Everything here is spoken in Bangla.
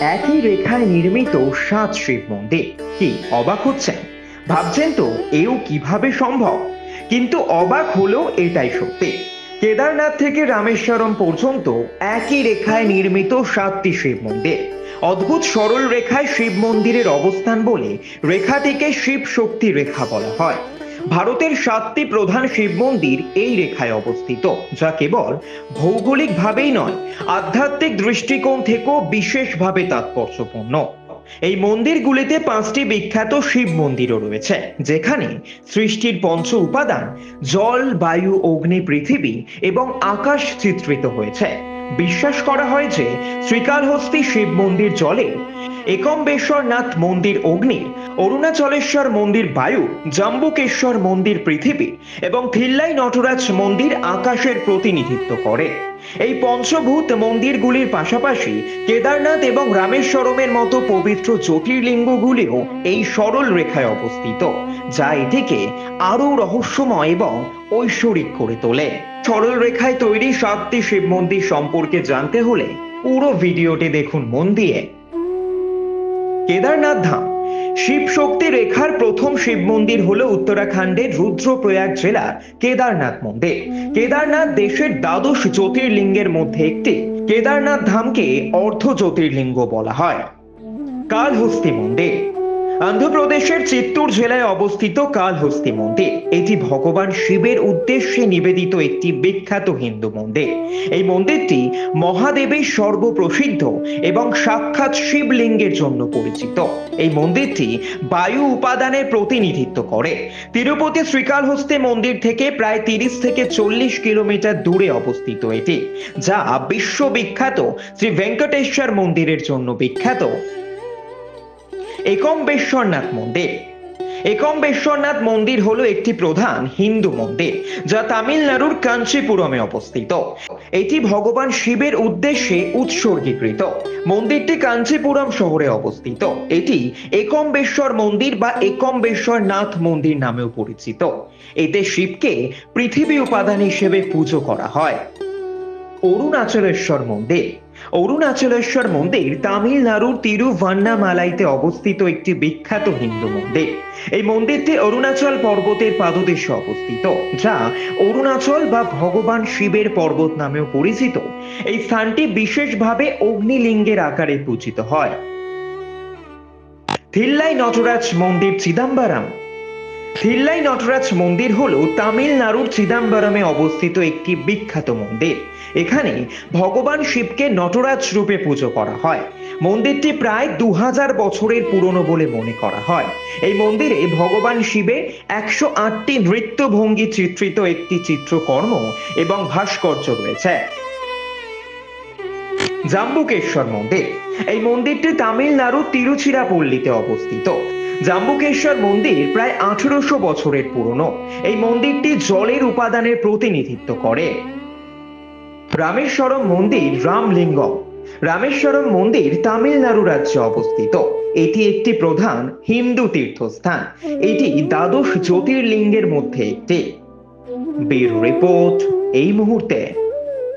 একই রেখায় নির্মিত সাত শিব মন্দির। কি অবাক হচ্ছেন? ভাবছেন তো এও কীভাবে সম্ভব? কিন্তু অবাক হলেও এটাই সত্যি। কেদারনাথ থেকে রামেশ্বরম পর্যন্ত একই রেখায় নির্মিত সাতটি শিব মন্দির। অদ্ভুত সরল রেখায় শিব মন্দিরের অবস্থান বলে রেখাটিকে শিব শক্তি রেখা বলা হয়। ভারতের সাতটি প্রধান শিব মন্দির এই রেখায় অবস্থিত, যা কেবল ভৌগোলিকভাবেই নয়, আধ্যাত্মিক দৃষ্টিকোণ থেকেও বিশেষভাবে তাৎপর্যপূর্ণ। এই মন্দিরগুলিতে পাঁচটি বিখ্যাত শিব মন্দিরও রয়েছে, যেখানে সৃষ্টির পঞ্চ উপাদান, জল, বায়ু, অগ্নি, পৃথিবী এবং আকাশ চিত্রিত হয়েছে। বিশ্বাস করা হয় যে, শ্রীকালহস্তি শিব মন্দির জলে একম্বেশ্বরনাথ মন্দির অগ্নি, অরুণাচলেশ্বর মন্দির বায়ু, জাম্বুকেশ্বর মন্দির পৃথিবী এবং থিল্লাই নটরাজ মন্দির আকাশের প্রতিনিধিত্ব করে। এই পঞ্চভূত মন্দিরগুলির পাশাপাশি কেদারনাথ এবং রামেশ্বরমের মতো পবিত্র জ্যোতির্লিঙ্গগুলিও এই সরল রেখায় অবস্থিত, যা এটিকে আরও রহস্যময় এবং ঐশ্বরিক করে তোলে। সরল রেখায় তৈরি সাতটি শিব মন্দির সম্পর্কে জানতে হলে পুরো ভিডিওটি দেখুন মন দিয়ে। কেদারনাথ ধাম। শিব শক্তি রেখার প্রথম শিব মন্দির হলো উত্তরাখণ্ডের রুদ্রপ্রয়াগ জেলার কেদারনাথ মন্দির। কেদারনাথ দেশের দ্বাদশ জ্যোতির্লিঙ্গের মধ্যে একটি। কেদারনাথ ধামকে অর্ধ জ্যোতির্লিঙ্গ বলা হয়। কালহস্তি মন্দির। অন্ধ্রপ্রদেশের চিত্তুর জেলায় অবস্থিত কালহস্তি মন্দির। এটি ভগবান শিবের উদ্দেশ্যে নিবেদিত একটি বিখ্যাত হিন্দু মন্দির। এই মন্দিরটি মহাদেবের সর্বপ্রসিদ্ধ এবং সাক্ষাৎ শিবলিঙ্গের জন্য পরিচিত। এই মন্দিরটি বায়ু উপাদানের প্রতিনিধিত্ব করে। তিরুপতি শ্রীকালহস্তি মন্দির থেকে প্রায় তিরিশ থেকে চল্লিশ কিলোমিটার দূরে অবস্থিত এটি, যা বিশ্ববিখ্যাত শ্রী ভেঙ্কটেশ্বর মন্দিরের জন্য বিখ্যাত। একম্বেশ্বরনাথ মন্দির। একম্বেশ্বরনাথ মন্দির হলো একটি প্রধান হিন্দু মন্দির, যা তামিলনাড়ুর কাঞ্চিপুরমে অবস্থিত। এটি ভগবান শিবের উদ্দেশ্যে উৎসর্গীকৃত। মন্দিরটি কাঞ্চিপুরম শহরে অবস্থিত। এটি একম্বেশ্বর মন্দির বা একম্বেশ্বর নাথ মন্দির নামেও পরিচিত। এতে শিবকে পৃথিবী উপাদান হিসেবে পুজো করা হয়। অরুণাচলেশ্বর মন্দির। অরুণাচলেশ্বর মন্দির তামিলনাড়ুর তিরুভান্নামালাইতে অবস্থিত একটি বিখ্যাত হিন্দু মন্দির। এই মন্দিরটি অরুণাচল পর্বতের পাদদেশে অবস্থিত, যা অরুণাচল বা ভগবান শিবের পর্বত নামেও পরিচিত। এই স্থানটি বিশেষভাবে অগ্নিলিঙ্গের আকারে পূজিত হয়। থিল্লাই নটরাজ মন্দির চিদাম্বরম থিল্লাই নটরাজ মন্দির হল তামিলনাড়ুর চিদাম্বরমে অবস্থিত একটি বিখ্যাত মন্দির। এখানে ভগবান শিবকে নটরাজ রূপে পুজো করা হয়। মন্দিরটি প্রায় দু হাজার বছরের পুরনো বলে মনে করা হয়। এই মন্দিরে ভগবান শিবের একশো আটটি নৃত্যভঙ্গি চিত্রিত একটি চিত্রকর্ম এবং ভাস্কর্য রয়েছে। জাম্বুকেশ্বর মন্দির। এই মন্দিরটি তামিলনাড়ু তিরুচিরাপল্লীতে অবস্থিত। জাম্বুকেশ্বর মন্দির প্রায় আঠেরোশো বছরের পুরনো। এই মন্দিরটি জলের উপাদানের প্রতিনিধিত্ব করে। রামেশ্বরম মন্দির রামলিঙ্গম। রামেশ্বরম মন্দির তামিলনাড়ু রাজ্যে অবস্থিত। এটি একটি প্রধান হিন্দু তীর্থস্থান। এটি দ্বাদশ জ্যোতির্লিঙ্গের মধ্যে একটি। ব্যুরো রিপোর্ট এই মুহূর্তে।